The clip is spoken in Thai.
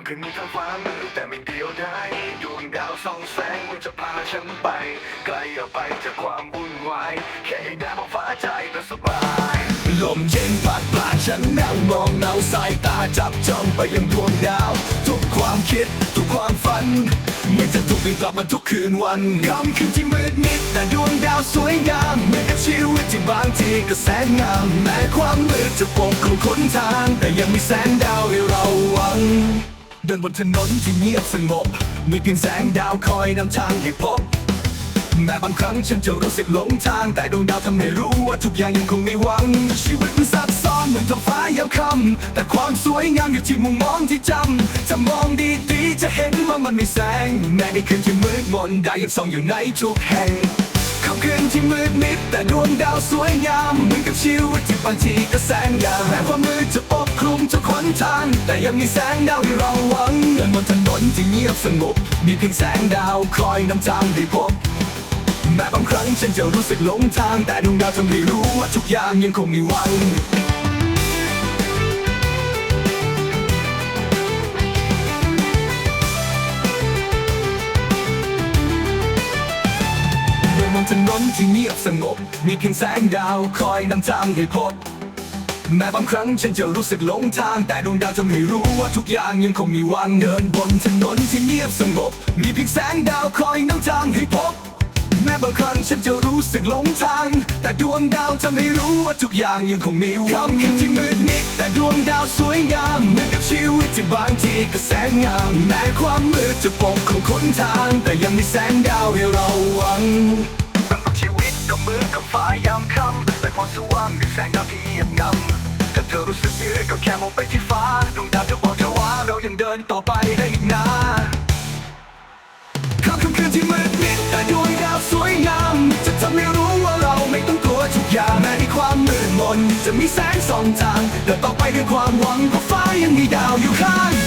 ำคืนนี้ท้องฟ้ามืดแต่ไม่เดียวดายดวงดาวส่องแสงมันจะพาฉันไป ไกลออกไปจากความวุ่นวายแค่ให้ได้มองฟ้าใจก็สบายลมเย็นพัดผ่านฉันนั่งมองเงาสายตาจับจ้องไปยังดวงดาว ทุกความคิดทุกความฝันมือนจะถูกดึงกลับมาทุกคืนวันค่ำคืนที่มืดมิดแต่ดวงดาวสวยงามเหมือนกับชีวิตที่บางทีก็แสนงาม แม้ความมืดจะปกคลุมคนทาง แต่ยังมีแสงดาวให้เราหวัง ดินบนถนนที่เงียบสงบ มีเพียงแสงดาวคอยนำทางให้พบ แม้บางครั้งฉันจะรู้สึกหลงทาง แต่ดวงดาวทำให้รู้ว่าทุกอย่างยังคงมีหวัง ชีวิตมันซับซ้อนเหมือนท้องฟ้ายามค่ำแต่ความสวยงามอยู่ที่มุมมองที่จำจะมองดีๆจะเห็นว่ามันมีแสง แม้ในคืนที่มืดมนดาวยังส่องอยู่ในทุกแห่งค่ำคืนที่มืดมิดแต่ดวงดาวสวยงามเหมือนกับชีวิตที่บางทีก็แสงยาม ทาง แต่ยังมีแสงดาวให้เราหวังเดินบนถนนที่เงียบสงบมีเพียงแสงดาวคอยนำทางให้พบ แม้บางครั้งฉันจะรู้สึกหลงทาง แต่ดวงดาวทำให้รู้ว่าทุกอย่างยังคงมีหวังเมื่อมองถนนที่เงียบสงบ มีเพียงแสงดาวคอยนำทางให้พบ แม้บางครั้งฉันจะรู้สึกหลงทาง แต่ดวงดาวทำให้รู้ว่าทุกอย่างยังคงมีวังเดินบนถนนที่เงียบสงบ มีเพียงแสงดาวคอยนำทางให้พบ แม้บางครั้งฉันจะรู้สึกหลงทาง แต่ดวงดาวทำให้รู้ว่าทุกอย่างยังคงมีวังคำที่มืดมิดแต่ดวงดาวสวยงามเหมือนกับชีวิตที่บางทีก็แสนงาม แม้ความมืดจะปกคลุมคนทาง แต่ยังมีแสงดาวให้เราหวังบางชีวิตก็เหมือนกับฟ้ายามค่ำ สว่างมีแสงดาวที่เงียบงำถ้าเธอรู้สึกเหนื่อยก็แค่มองไปที่ฟ้าดวงดาวจะบอกเธอว่าเรายังเดินต่อไปได้อีกนานค่ำคืนที่มืดมิดแต่ดวงดาวสวยงามจะทำให้รู้ว่าเราไม่ต้องกลัวทุกอย่างแม้ในความมืดมนจะมีแสงส่องทางเดินต่อไปด้วยความหวังเพราะฟ้ายังมีดาวอยู่ข้าง